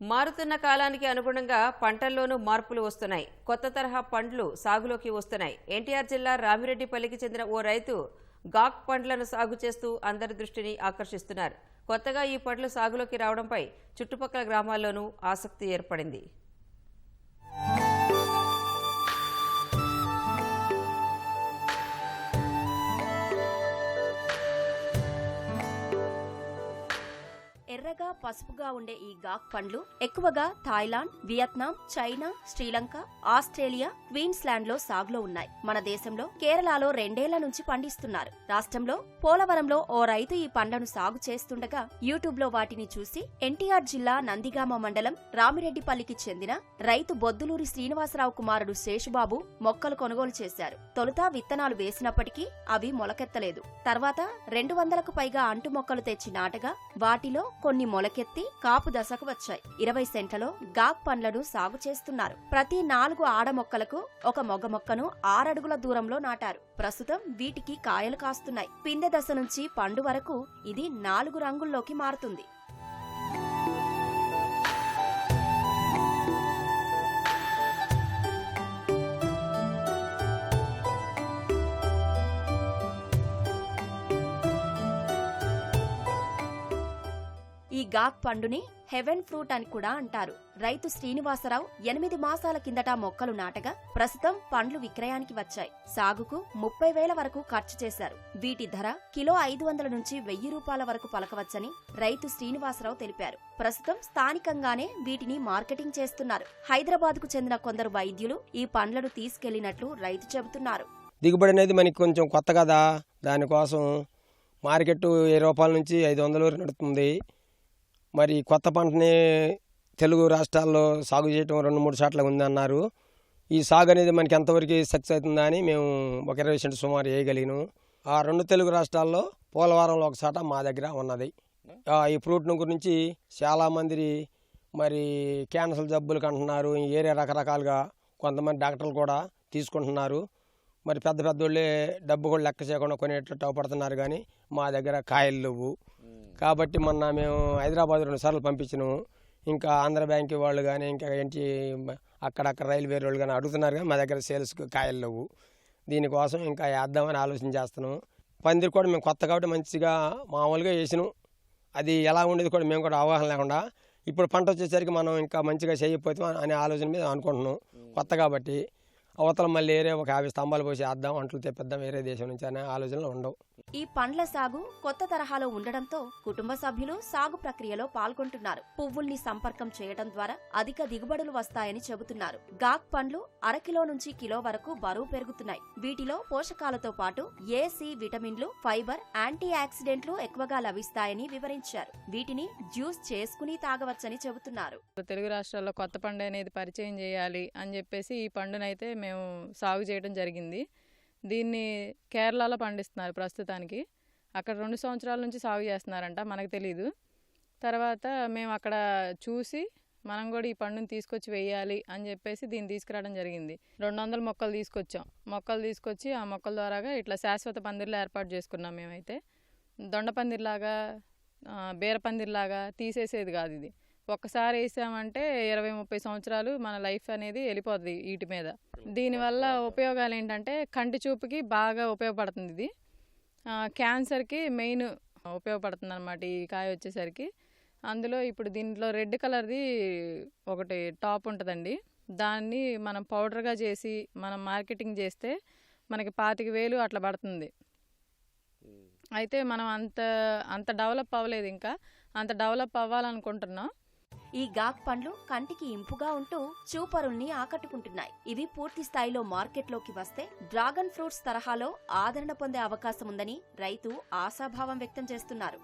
మారుతున్న కాలానికి అనుగుణంగా పంటల్లోనూ మార్పులు వస్తున్నాయి. కొత్త తరహా పండ్లు సాగులోకి వస్తున్నాయి. ఎన్టీఆర్ జిల్లా రామిరెడ్డిపల్లికి చెందిన ఓ రైతు గాక్ పండ్లను సాగు చేస్తూ అందరి దృష్టిని ఆకర్షిస్తున్నారు. కొత్తగా ఈ పండ్లు సాగులోకి రావడంపై చుట్టుపక్కల గ్రామాల్లోనూ ఆసక్తి ఏర్పడింది. ఎర్రగా పసుపుగా ఉండే ఈ గాక్ పండ్లు ఎక్కువగా Thailand Vietnam China Sri Lanka Australia క్వీన్స్లాండ్లో సాగులో ఉన్నాయి. మన దేశంలో కేరళలో రెండేళ్ళ నుంచి పండిస్తున్నారు. రాష్ట్రంలో పోలవరంలో ఓ రైతు ఈ పండ్లను సాగు చేస్తుండగా యూట్యూబ్లో వాటిని చూసి ఎన్టీఆర్ జిల్లా నందిగామ మండలం రామిరెడ్డిపల్లికి చెందిన రైతు బొద్దులూరి శ్రీనివాసరావు కుమారుడు శేషుబాబు మొక్కలు కొనుగోలు చేశారు. తొలుత విత్తనాలు వేసినప్పటికీ అవి మొలకెత్తలేదు. తర్వాత రెండు వందలకు పైగా అంటు మొక్కలు తెచ్చి నాటగా వాటిలో కొన్ని మొలకెత్తి కాపు దశకు వచ్చాయి. ఇరవై సెంట్లలో గాక్ పండ్లను సాగు చేస్తున్నారు. ప్రతి నాలుగు ఆడ మొక్కలకు ఒక మొగ మొక్కను ఆరడుగుల దూరంలో నాటారు. ప్రస్తుతం వీటికి కాయలు కాస్తున్నాయి. పిందె దశ నుంచి పండు వరకు ఇది నాలుగు రంగుల్లోకి మారుతుంది. ఈ గాక్ పండుని హెవెన్ ఫ్రూట్ అని కూడా అంటారు. రైతు శ్రీనివాసరావు ఎనిమిది మాసాల కిందట మొక్కలు నాటగా ప్రస్తుతం పండ్లు విక్రయానికి వచ్చాయి. సాగుకు ముప్పై వేల వరకు ఖర్చు చేశారు. వీటి ధర కిలో ఐదు వందల నుంచి వెయ్యి రూపాయల వరకు పలకవచ్చని రైతు శ్రీనివాసరావు తెలిపారు. ప్రస్తుతం స్థానికంగానే వీటిని మార్కెటింగ్ చేస్తున్నారు. హైదరాబాద్కు చెందిన కొందరు వైద్యులు ఈ పండ్లను తీసుకెళ్ళినట్లు రైతు చెబుతున్నారు. దిగుబడి అనేది మనకి కొంచెం కొత్త కదా. దానికోసం మార్కెట్ వెయ్యి రూపాయల నుంచి ఐదు వందల వరకు నడుతుంది. మరి కొత్త పంటని తెలుగు రాష్ట్రాల్లో సాగు చేయటం రెండు మూడు సార్లు ఉందన్నారు. ఈ సాగు అనేది మనకి ఎంతవరకు సక్సెస్ అవుతుందా అని మేము ఒక ఇరవై సెంటు సుమారు వేయగలిగినాం. ఆ రెండు తెలుగు రాష్ట్రాల్లో పోలవరంలో ఒక చాట మా దగ్గర ఉన్నది. ఈ ఫ్రూట్ను గురించి చాలామంది మరి క్యాన్సర్ జబ్బులు అంటున్నారు ఏరియా రకరకాలుగా కొంతమంది డాక్టర్లు కూడా తీసుకుంటున్నారు. మరి పెద్ద పెద్ద వాళ్ళే డబ్బు కూడా లెక్క చేయకుండా కొనేటట్టు అవపడుతున్నారు కానీ మా దగ్గర కాయలు లేవు. కాబట్టి మొన్న మేము హైదరాబాద్ రెండు సార్లు పంపించినాము. ఇంకా ఆంధ్ర బ్యాంక్ వాళ్ళు కానీ ఇంకా ఏంటి అక్కడక్కడ రైల్వే వాళ్ళు కానీ అడుగుతున్నారు కానీ మా దగ్గర సేల్స్కి కాయలు లేవు. దీనికోసం ఇంకా వేద్దామని ఆలోచన చేస్తున్నాం పందిరి కూడా మేము కొత్త కాబట్టి మంచిగా మామూలుగా వేసినాం. అది ఎలా ఉండేది కూడా మేము కూడా అవగాహన లేకుండా ఇప్పుడు పంట వచ్చేసరికి మనం ఇంకా మంచిగా చేయకపోతే అనే ఆలోచన మీద అనుకుంటున్నాం. కొత్త కాబట్టి. అవతల మళ్ళీ వేరే ఒక యాభై స్తంభాలు పోసి వేద్దాం అంట్లు తెప్పిద్దాం వేరే దేశం నుంచి అనే ఆలోచనలు ఉండవు. ఈ పండ్ల సాగు కొత్త తరహాలో ఉండడంతో కుటుంబ సభ్యులు సాగు ప్రక్రియలో పాల్గొంటున్నారు. పువ్వుల్ని సంపర్కం చేయడం ద్వారా అధిక దిగుబడులు వస్తాయని చెబుతున్నారు. గాక్ పండ్లు అరకిలో నుంచి కిలో వరకు బరువు పెరుగుతున్నాయి. వీటిలో పోషకాలతో పాటు ఏ సి విటమిన్లు ఫైబర్ యాంటీ ఆక్సిడెంట్లు ఎక్కువగా లభిస్తాయని వివరించారు. వీటిని జ్యూస్ చేసుకుని తాగవచ్చని చెబుతున్నారు. తెలుగు రాష్ట్రాల్లో కొత్త పండు అనేది పరిచయం చేయాలి అని చెప్పేసి ఈ పండునైతే మేము సాగు చేయడం జరిగింది. దీన్ని కేరళలో పండిస్తున్నారు ప్రస్తుతానికి. అక్కడ రెండు సంవత్సరాల నుంచి సాగు చేస్తున్నారంట మనకు తెలీదు. తర్వాత మేము అక్కడ చూసి మనం కూడా ఈ పండుని తీసుకొచ్చి వేయాలి అని చెప్పేసి దీన్ని తీసుకురావడం జరిగింది. రెండు వందల మొక్కలు తీసుకొచ్చాం. మొక్కలు తీసుకొచ్చి ఆ మొక్కల ద్వారాగా ఇట్లా శాశ్వత పందిర్లు ఏర్పాటు చేసుకున్నాం మేమైతే. దొండ పందిర్లాగా బీర పందిర్లాగా తీసేసేది కాదు ఇది. ఒక్కసారి వేసామంటే ఇరవై ముప్పై సంవత్సరాలు మన లైఫ్ అనేది వెళ్ళిపోద్ది వీటి మీద. దీనివల్ల ఉపయోగాలు ఏంటంటే కంటి చూపుకి బాగా ఉపయోగపడుతుంది ఇది. క్యాన్సర్కి మెయిన్ ఉపయోగపడుతుంది అనమాట ఈ కాయ వచ్చేసరికి. అందులో ఇప్పుడు దీంట్లో రెడ్ కలర్ది ఒకటి టాప్ ఉంటుందండి. దాన్ని మనం పౌడర్గా చేసి మనం మార్కెటింగ్ చేస్తే మనకి పాతిక వేలు అట్లా పడుతుంది. అయితే మనం అంత అంత డెవలప్ అవ్వలేదు ఇంకా. అంత డెవలప్ అవ్వాలనుకుంటున్నాం. ఈ గాక్ పండ్లు కంటికి ఇంపుగా ఉంటూ చూపరుల్ని ఆకట్టుకుంటున్నాయి. ఇవి పూర్తి స్థాయిలో మార్కెట్లోకి వస్తే డ్రాగన్ ఫ్రూట్స్ తరహాలో ఆదరణ పొందే అవకాశం ఉందని రైతు ఆశాభావం వ్యక్తం చేస్తున్నారు.